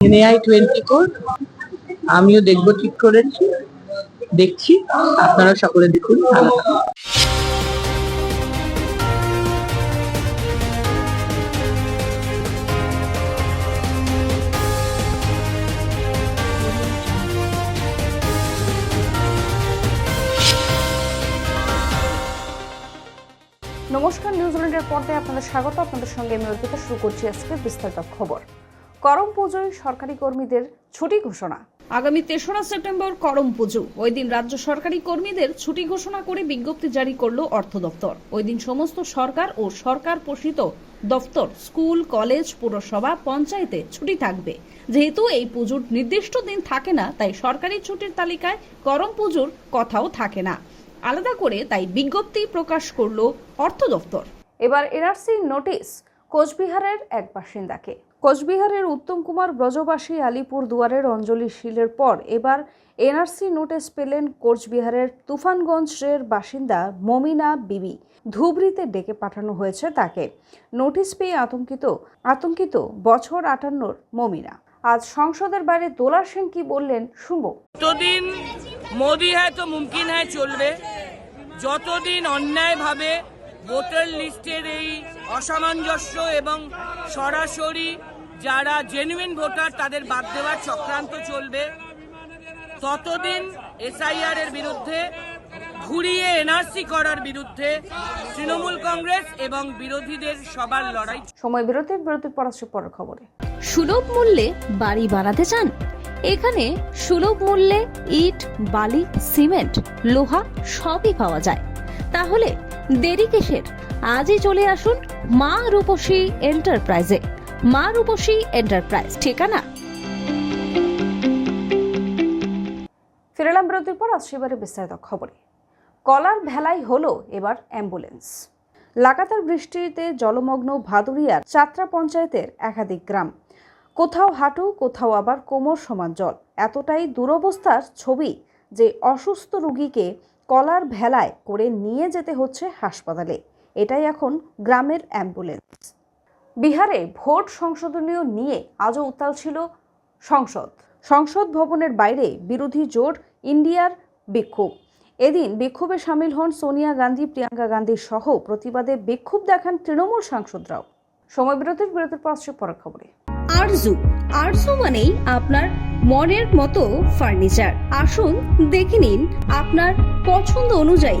NAI twenty four আমিও দেখব ঠিক করেছি, দেখছি, আপনারা সকলে দেখুন, ভালো নমস্কার নিউজিল্যান্ডের পর্দায় আপনাদের স্বাগত। আপনাদের সঙ্গে আমি অর্পিতা, শুরু করছি আজকে বিস্তারিত খবর। করম পুজোয় সরকারি কর্মীদের ছুটি ঘোষণা। আগামী তেসরা সেপ্টেম্বর করম পুজো। ওই দিন রাজ্য সরকারি কর্মীদের ছুটি ঘোষণা করে বিজ্ঞপ্তি জারি করল অর্থ দপ্তর। ওই দিন সমস্ত সরকার ও সরকার পোষিত দপ্তর স্কুল কলেজ পুরসভা পঞ্চায়েতে ছুটি থাকবে। যেহেতু এই পুজোর নির্দিষ্ট দিন থাকে না তাই সরকারি ছুটির তালিকায় করম পুজোর কথাও থাকে না। আলাদা করে তাই বিজ্ঞপ্তি প্রকাশ করল অর্থ দপ্তর। এবার এনআরসি নোটিশ কোচবিহারের এক বাসিন্দাকে। কোচবিহারের উত্তম কুমার ব্রজবাসী আলিপুর দুয়ারের অঞ্জলি শিলের পর এবার এনআরসি নোটিশ পেলেন কোচবিহারের তুফানগঞ্জের বাসিন্দা মমিনা বিবি। ধুবড়িতে ডেকে পাঠানো হয়েছে তাকে। নোটিশ পেয়ে আতঙ্কিত আতঙ্কিত বছর আটান্নর মমিনা। আজ সংসদের বাইরে দোলা সেন কি বললেন শুনব। যতদিন মোদি হ্যায় তো মুমকিন হ্যায় চলবে, যতদিন অন্যায়ভাবে ভোটার লিস্টের এই অসামঞ্জস্য এবং সরাসরি যারা জেনুইন ভোটার তাদের বাদ দেওয়ার চক্রান্ত চলবে। ততদিন এসআইআর এর বিরুদ্ধে ঘুরিয়ে এনআরসি করার বিরুদ্ধে তৃণমূল কংগ্রেস এবং বিরোধীদের সবার লড়াই সময় বিরতির বিরতির পর পরের খবরে। সুলভ মূল্যে বাড়ি বানাতে চান? এখানে সুলভ মূল্যে ইট বালি সিমেন্ট লোহা সবই পাওয়া যায়। তাহলে দেরি কিসের? আজই চলে আসুন মা রূপসী এন্টারপ্রাইজে। মা রূপসী এন্টারপ্রাইজ, ঠিকানা? ফিরেলাম বিরতির পর, আসছে এবারে বিস্তারিত খবরে। কলার ভেলাই হলো এবার অ্যাম্বুলেন্স। লাগাতার বৃষ্টিতে জলমগ্ন ভাদুরিয়ার চাত্রা পঞ্চায়েতের একাধিক গ্রাম। কোথাও হাঁটু, কোথাও আবার কোমর সমান জল। এতটাই দুরবস্থার ছবি যে অসুস্থ রুগীকে কলার ভেলায় করে নিয়ে যেতে হচ্ছে হাসপাতালে। এটাই এখন গ্রামের অ্যাম্বুলেন্স। বিহারে ভোট সংশোধনীয় নিয়ে আজও উত্তাল ছিল সংসদ। সংসদ ভবনের বাইরে বিরোধী জোট ইন্ডিয়ার বিক্ষোভ। এদিন বিক্ষোভে সামিল হন সোনিয়া গান্ধী, প্রিয়াঙ্কা গান্ধী সহ প্রতিবাদে বিক্ষোভ দেখান তৃণমূল সাংসদরাও। সময় বিরতির বিরতির পর আসছে পরের খবরে। আরজু আরজু মানেই আপনার মনের মতো ফার্নিচার। আসুন দেখে নিন আপনার পছন্দ অনুযায়ী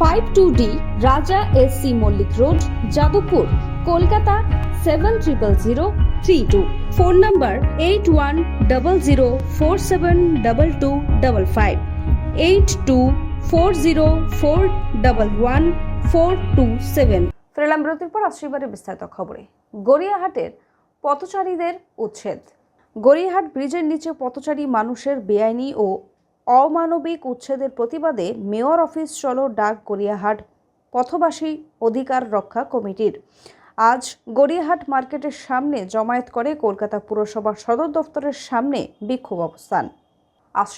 Five two D, Raja S C Mallick road, Jadavpur, Kolkata seven triple zero three two. Phone number eight one double zero four seven double two double five. Eight two four zero four double one four two seven. ফিরেলাম বিরতির পর এবারে বিস্তারিত খবরে। গড়িয়াহাটের পথচারীদের উচ্ছেদ। গড়িয়াহাট ব্রিজের নিচে পথচারী মানুষের বেআইনি ও অমানবিক উচ্ছেদের প্রতিবাদে মেয়র অফিস চলো ডাক গড়িয়াহাট। পথবাসী অধিকার রক্ষা কমিটির। আজ গড়িয়াহাট মার্কেটের সামনে জমায়েত করে কলকাতা পুরসভার সদর দফতরের সামনে বিক্ষোভ অবস্থান। আজ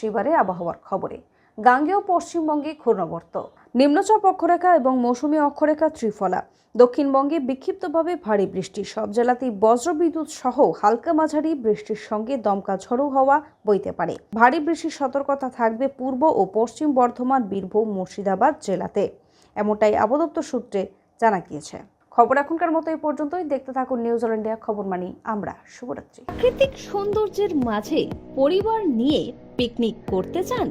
আবহাওয়ার খবরে। গাঙ্গেয় পশ্চিমবঙ্গে ঘূর্ণবর্ত। নিম্নচাপ অক্ষরেখা এবং মৌসুমী অক্ষরেখা ত্রিফলা। দক্ষিণবঙ্গে বিক্ষিপ্তভাবে ভারী বৃষ্টি। সব জেলাতেই বজ্রবিদ্যুৎ সহ হালকা মাঝারি বৃষ্টির সঙ্গে দমকা ঝড়ো হওয়া বইতে পারে। ভারী বৃষ্টির সতর্কতা থাকবে পূর্ব ও পশ্চিম বর্ধমান, বীরভূম, মুর্শিদাবাদ জেলাতে। এমনটাই আবদপ্তর সূত্রে জানা গিয়েছে। খবর এখনকার মতো এই পর্যন্তই। দেখতে থাকুন নিউজিল্যান্ড ইন্ডিয়া খবর মানি আমরা। শুভরাত্রি। প্রাকৃতিক সৌন্দর্যের মাঝে পরিবার নিয়ে পিকনিক করতে চান?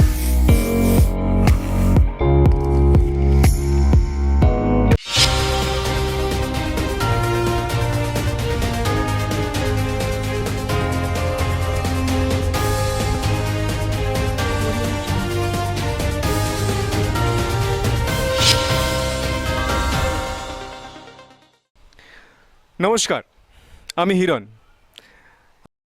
নমস্কার আমি হিরণ।